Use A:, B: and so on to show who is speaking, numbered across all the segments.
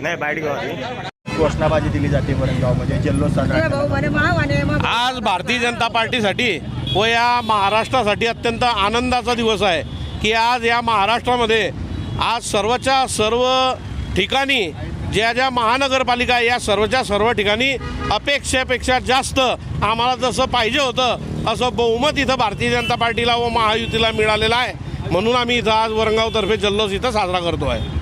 A: नाही बाईट घेऊ घोषणाबाजी दिली जाते वरणगावमध्ये जल्लोष
B: आज भारतीय जनता पार्टीसाठी व या महाराष्ट्रासाठी अत्यंत आनंदाचा दिवस आहे की आज या महाराष्ट्रामध्ये आज सर्वच्या सर्व ठिकाणी ज्या ज्या महानगरपालिका आहे, या सर्वच्या सर्व ठिकाणी अपेक्षेपेक्षा जास्त आम्हाला जसं पाहिजे होतं असं बहुमत इथं भारतीय जनता पार्टीला व महायुतीला मिळालेलं आहे. म्हणून आम्ही इथं आज वरंगावतर्फे जल्लोष इथं साजरा करतो आहे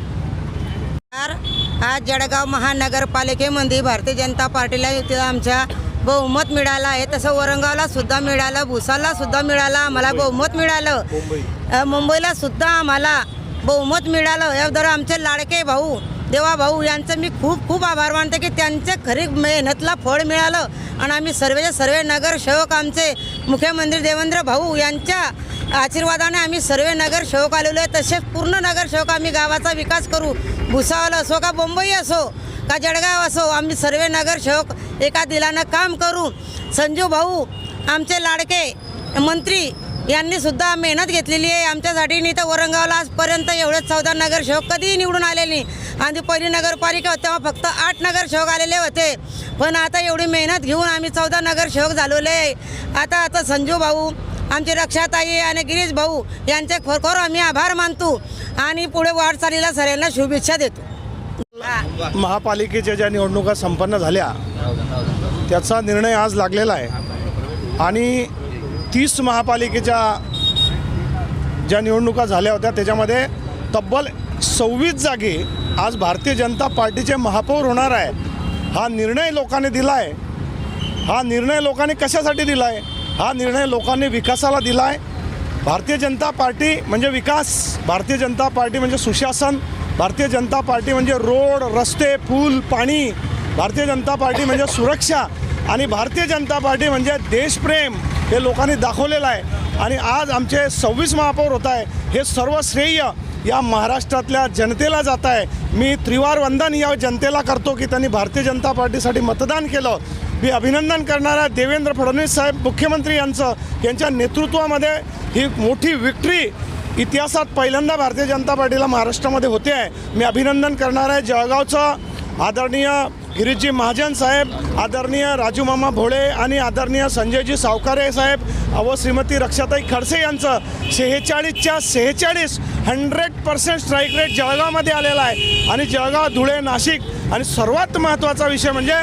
C: आज जळगाव महानगरपालिकेमध्ये भारतीय जनता पार्टीला इथे आमच्या बहुमत मिळालं आहे. तसं वरंगावला सुद्धा मिळालं भुसारला सुद्धा मिळालं आम्हाला बहुमत मिळालं. मुंबईला सुद्धा आम्हाला बहुमत मिळालं. याबद्दल आमचे लाडके भाऊ देवा भाऊ यांचं मी खूप खूप आभार मानते की त्यांचे खरी मेहनतला फळ मिळालं. आणि आम्ही सर्वचे सर्व नगरसेवक आमचे मुख्यमंत्री देवेंद्र भाऊ यांच्या आशीर्वादाने आम्ही सर्व नगरसेवक आलेलो आहे. तसेच पूर्ण नगरसेवक आम्ही गावाचा विकास करू. भुसावळ असो का मुंबई असो का जळगाव असो आम्ही सर्व नगरसेवक एका दिलानं काम करू. संजू भाऊ आमचे लाडके मंत्री यांनी सुद्धा मेहनत घेतलेली आहे. आमच्यासाठी नाही तर औरंगाबादला आजपर्यंत एवढे चौदा नगरसेवक कधीही निवडून आलेले नाही. आणि पहिली नगरपालिका तेव्हा फक्त आठ नगरसेवक आलेले होते. पण आता एवढी मेहनत घेऊन आम्ही चौदा नगरसेवक झालेले आहे. आता आता संजू भाऊ आमचे रक्षाताई आणि गिरीश भाऊ यांचे खरोखर आम्ही आभार मानतो आणि पुढे वाटचालीला सर्वांना शुभेच्छा देतो.
D: महापालिकेच्या ज्या निवडणुका संपन्न झाल्या त्याचा निर्णय आज लागलेला आहे. आणि तीस महापालिकेच्या ज्या निवडणुका झाल्या होत्या त्याच्यामध्ये तब्बल सव्वीस जागी आज भारतीय जनता पार्टीचे महापौर होणार आहे. हा निर्णय लोकांनी दिला आहे हा निर्णय लोकांनी कशासाठी दिला आहे हा निर्णय लोकांनी विकासाला दिला आहे भारतीय जनता पार्टी म्हणजे विकास भारतीय जनता पार्टी म्हणजे सुशासन भारतीय जनता पार्टी म्हणजे रोड रस्ते पूल पाणी भारतीय जनता पार्टी म्हणजे सुरक्षा आणि भारतीय जनता पार्टी म्हणजे देशप्रेम हे लोकांनी दाखवलेलं आहे. आणि आज आमचे सव्वीस महापौर होत आहे हे सर्व श्रेय या महाराष्ट्रातल्या जनतेला जात आहे. मी त्रिवार वंदन या जनतेला करतो की त्यांनी भारतीय जनता पार्टीसाठी मतदान केलं. मी अभिनंदन करणारा देवेंद्र फडणवीस साहेब मुख्यमंत्री यांचं यांच्या नेतृत्वामध्ये ही मोठी विक्ट्री इतिहासात पहिल्यांदा भारतीय जनता पार्टीला महाराष्ट्रामध्ये होते आहे. मी अभिनंदन करणार आहे जळगावचं आदरणीय गिरीशजी महाजन साहेब आदरणीय राजूमामा भोळे आणि आदरणीय संजयजी सावकारे साहेब व श्रीमती रक्षाताई खडसे यांचं शेहेचाळीसच्या शेहेचाळीस हंड्रेड पर्सेंट स्ट्राईक रेट जळगावमध्ये आलेला आहे. आणि जळगाव धुळे नाशिक आणि सर्वात महत्त्वाचा विषय म्हणजे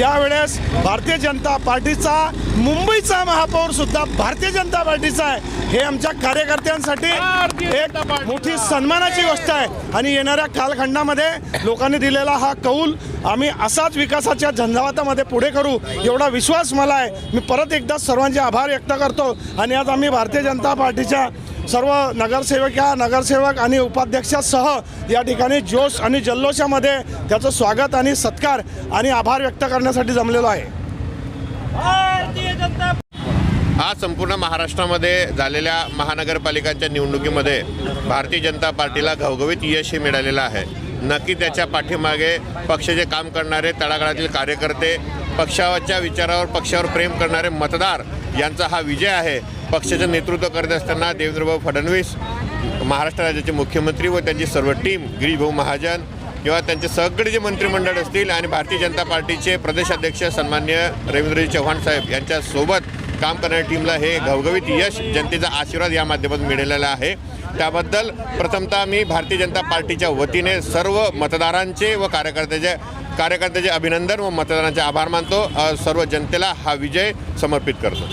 D: यावेळेस भारतीय जनता पार्टीचा मुंबईचा महापौर सुद्धा भारतीय जनता पार्टीचा आहे. हे आमच्या कार्यकर्त्यांसाठी एक मोठी सन्मानाची गोष्ट आहे. आणि येणाऱ्या कालखंडामध्ये लोकांनी दिलेला हा कौल आम्ही असाच विकासाच्या झंझावातामध्ये पुढे करू एवढा विश्वास मला आहे. मी परत एकदा सर्वांचे आभार व्यक्त करतो. आणि आज आम्ही भारतीय जनता पार्टीच्या सर्व नगरसेविका नगरसेवक आणि उपाध्यक्षासह या ठिकाणी जोश आणि जल्लोषामध्ये त्याचं स्वागत आणि सत्कार आणि आभार व्यक्त करण्यासाठी जमलेलो आहे.
E: आज संपूर्ण महाराष्ट्रामध्ये झालेल्या महानगरपालिकांच्या निवडणुकीमध्ये भारतीय जनता पार्टीला घवघवीत यश हे मिळालेलं आहे. नक्की त्याच्या पाठीमागे पक्षाचे काम करणारे तळागाळातील कार्यकर्ते पक्षाच्या विचारावर पक्षावर प्रेम करणारे मतदार यांचा हा विजय आहे. पक्षाचं नेतृत्व करत असताना देवेंद्रभाऊ फडणवीस महाराष्ट्र राज्याचे मुख्यमंत्री व त्यांची सर्व टीम गिरीशभाऊ महाजन किंवा त्यांचे सगळे जे मंत्रिमंडळ असतील आणि भारतीय जनता पार्टीचे प्रदेशाध्यक्ष सन्मान्य रवींद्रजी चव्हाण साहेब यांच्यासोबत काम करणाऱ्या टीमला हे घवघवीत यश जनतेचा आशीर्वाद या माध्यमातून मिळालेला आहे. त्याबद्दल प्रथमतः मी भारतीय जनता पार्टीच्या वतीने सर्व मतदारांचे व कार्यकर्त्याचे कार्यकर्त्याचे अभिनंदन व मतदारांचे आभार मानतो. सर्व जनतेला हा विजय समर्पित करतो.